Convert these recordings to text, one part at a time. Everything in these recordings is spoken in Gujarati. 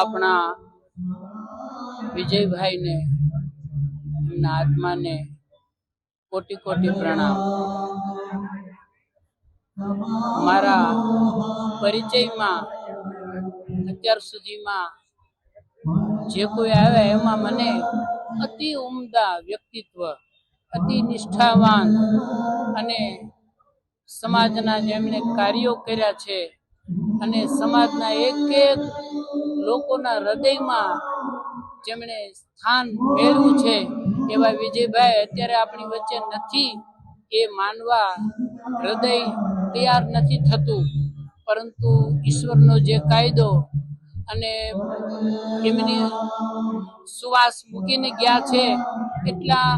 આપણા વિજયભાઈને, એમના આત્માને કોટી કોટી પ્રણામ. મારા પરિચયમાં અત્યાર સુધીમાં જે કોઈ આવ્યા એમાં મને અતિ ઉમદા વ્યક્તિત્વ, અતિ નિષ્ઠાવાન અને સમાજના જેમણે કાર્યો કર્યા છે અને સમાજના એક એક લોકોના હૃદયમાં જેમણે સ્થાન મેળવ્યું છે, એવા વિજયભાઈ અત્યારે આપણી વચ્ચે નથી. એ માનવા હૃદય તૈયાર નથી થતું. પરંતુ ઈશ્વરનો જે કાયદો અને એમની સુવાસ મૂકીને ગયા છે, એટલા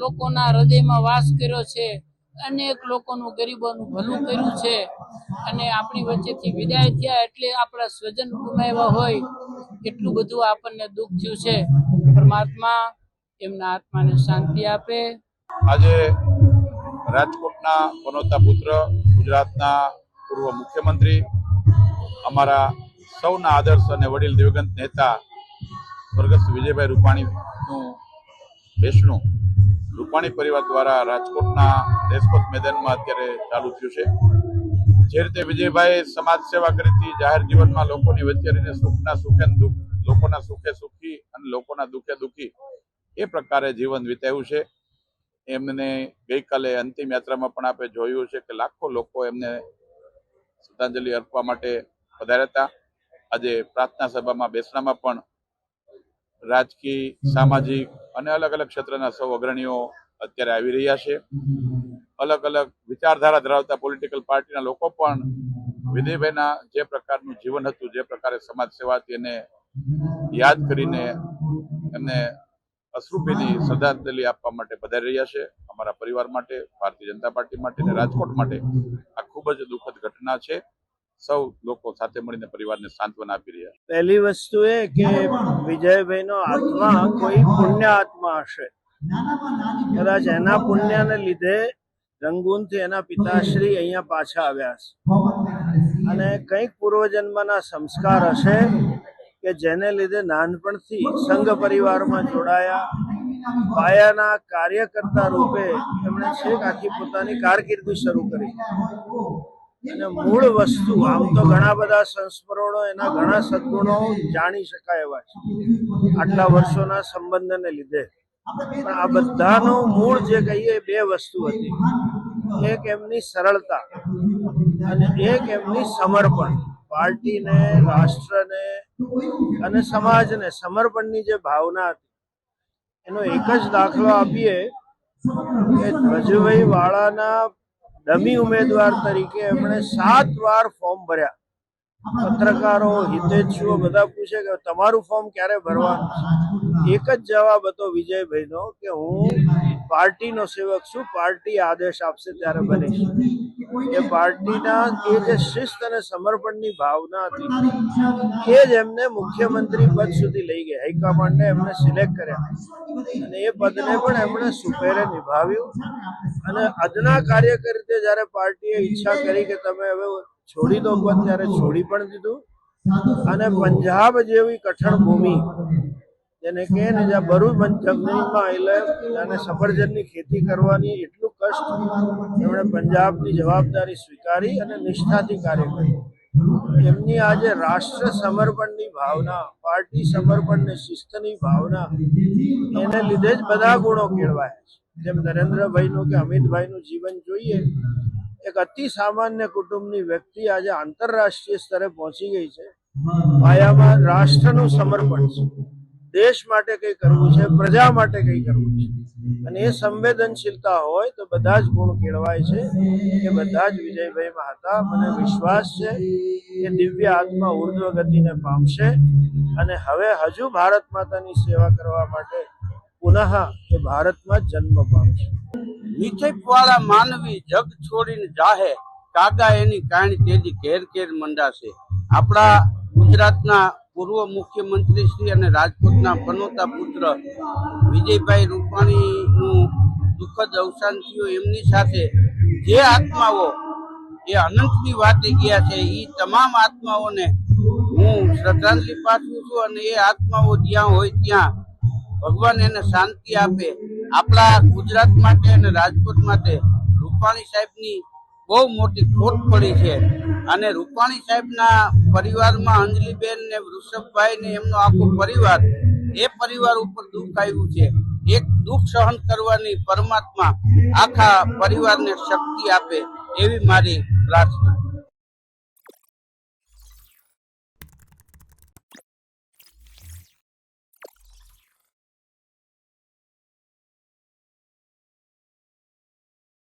લોકોના હૃદયમાં વાસ કર્યો છે. અનેક લોકોનું, ગરીબોનું ભલું કર્યું છે અને આપણી વચ્ચેથી વિદાય થયા એટલે આપણા સ્વજન ગુમાવ્યા હોય એટલું બધું આપણને દુઃખ થયું છે. પરમાત્મા એમના આત્માને શાંતિ આપે. આજે રાજકોટના પનોતા પુત્ર, ગુજરાતના પૂર્વ મુખ્યમંત્રી, અમારા સૌના આદર્શ અને વડીલ દિવગંત નેતા સ્વર્ગસ્થ વિજયભાઈ રૂપાણીનું બેસણું રૂપાણી પરિવાર દ્વારા રાજકોટના રેસકોર્સ મેદાનમાં અત્યારે ચાલુ થયું છે. જે રીતે વિજયભાઈ સમાજ સેવા કરી જાહેર જીવનમાં લોકોની વચ્ચે રહીને સુખના સુખે દુઃખ, લોકોના સુખે સુખી અને લોકોના દુઃખે દુઃખી, એ પ્રકારે જીવન વિતાવ્યું છે. એમને ગઈકાલે અંતિમ યાત્રામાં પણ આપણે જોયું છે કે લાખો લોકો એમને શ્રદ્ધાંજલિ અર્પવા માટે પધાર્યા હતા. આજે પ્રાર્થના સભામાં બેસણામાં પણ રાજકીય, સામાજિક અને અલગ અલગ ક્ષેત્રના સૌ અગ્રણીઓ અત્યારે આવી રહ્યા છે. અલગ અલગ વિચારધારા ધરાવતા પોલિટિકલ પાર્ટીના લોકો પણ વિજયભાઈના જે પ્રકારનું જીવન હતું, જે પ્રકારે સમાજ સેવા હતી એને યાદ કરીને એમને અશ્રુભીની શ્રદ્ધાંજલિ આપવા માટે પધારી રહ્યા છે. અમારા પરિવાર માટે, ભારતીય જનતા પાર્ટી માટે અને રાજકોટ માટે આ ખૂબ જ દુઃખદ ઘટના છે. સૌ લોકો સાથે મળીને પરિવારને સાંત્વના આપી રહ્યા પહેલી વસ્તુ એ કે વિજયભાઈનો આત્મા કોઈ પુણ્ય આત્મા હશે. કદાચ એના પુણ્યને લીધે રંગૂનથી એના પિતાશ્રી અહીંયા પાછા આવ્યા છે અને કંઈક પૂર્વજન્મના સંસ્કાર હશે કે જેને લીધે નાનપણથી સંઘ પરિવારમાં જોડાયા. પાયાના કાર્યકર્તા રૂપે એમણે છેક આખી પોતાની કારકિર્દી શરૂ કરી. અને મૂળ વસ્તુ આમ તો ઘણા બધા સંસ્મરણો, એના ઘણા સદગુણો જાણી શકાય એવા છે. આટલા વર્ષોના સંબંધને લીધે. પણ આ બધાનું મૂળ જે કહીએ બે વસ્તુ હતી. એક એમની સરળતા અને એક એમની સમર્પણ. પાર્ટીને, રાષ્ટ્રને અને સમાજને સમર્પણની જે ભાવના હતી, એનો એક જ દાખલો આપીએ કે ધ્વજભાઈ વાળાના ડમી ઉમેદવાર તરીકે એમણે સાત વાર ફોર્મ ભર્યા. પત્રકારો, હિતેચ્છુઓ બધા પૂછે કે તમારું ફોર્મ ક્યારે ભરવાનું છે? એક જ જવાબ હતો વિજયભાઈનો કે હું પાર્ટીનો સેવક છું, પાર્ટી આદેશ આપશે ત્યારે બનીશ એ પાર્ટીના એ જે શિસ્ત અને સમર્પણની ભાવના હતી એ જ એમને મુખ્યમંત્રી પદ સુધી લઈ ગયા. હાઈકમાન્ડે એમને સિલેક્ટ કર્યા. અને એ પદને પણ એમણે સુપેરે નિભાવ્યું. અને આજના કાર્યકર રીતે જ્યારે પાર્ટીએ ઈચ્છા કરી કે તમે હવે છોડી દો પદ ત્યારે છોડી પણ દીધું. અને પંજાબ જેવી કઠણ ભૂમિ જેને કહે ને જ્યાં ભરૂચ જમીનમાં એટલે અને સફરજનની ખેતી કરવાની એટલું કષ્ટ એમણે પંજાબની જવાબદારી સ્વીકારી અને નિષ્ઠાથી કાર્ય કર્યું. એમની આજે રાષ્ટ્ર સમર્પણની ભાવના, પાર્ટી સમર્પણ ને શિસ્તની ભાવના, એને લીધે જ બધા ગુણો કેળવાયા છે. જેમ નરેન્દ્રભાઈનું કે અમિતભાઈનું જીવન જોઈએ, એક અતિ સામાન્ય કુટુંબની વ્યક્તિ આજે આંતરરાષ્ટ્રીય સ્તરે પહોંચી ગઈ છે. પાયામાં રાષ્ટ્રનું સમર્પણ છે. દેશ માટે કંઈ કરવું છે, પ્રજા માટે કંઈ કરવું છે? અને એ સંવેદનશીલતા હોય તો બધા જ ગુણ કેળવાય છે કે બધા જ વિજયભાઈમાં હતા મને વિશ્વાસ છે કે દિવ્ય આત્મા ઉર્ધ્વ ગતિને પામશે અને હવે હજુ ભારત માતાની સેવા કરવા માટે પુનઃ એ ભારતમાં જન્મ પામશે. નિક્ષેપ વાળા માનવી જગ છોડીને જાહે, કાગા એની કાણી તેજી ઘેર ઘેર મંડાશે. આપણા ગુજરાતના પૂર્વ મુખ્યમંત્રી શ્રી અને રાજકોટના પનોતા પુત્ર વિજયભાઈ રૂપાણીનું દુઃખદ અવસાન થયું. એમની સાથે જે આત્માઓ, એ અનંતની વાતે ગયા છે એ તમામ આત્માઓને હું શ્રદ્ધાંજલિ પાઠવું છું અને એ આત્માઓ જ્યાં હોય ત્યાં ભગવાન એને શાંતિ આપે. આપણા ગુજરાત માટે અને રાજકોટ માટે રૂપાણી સાહેબની બહુ મોટી ખોટ પડી છે. અને રૂપાણી સાહેબના પરિવારમાં અંજલિબેન ને વૃષભભાઈ ને એમનો આખો પરિવાર, એ પરિવાર ઉપર દુઃખ આવ્યું છે. એક દુઃખ સહન કરવાની પરમાત્મા આખા પરિવારને શક્તિ આપે એવી મારી પ્રાર્થના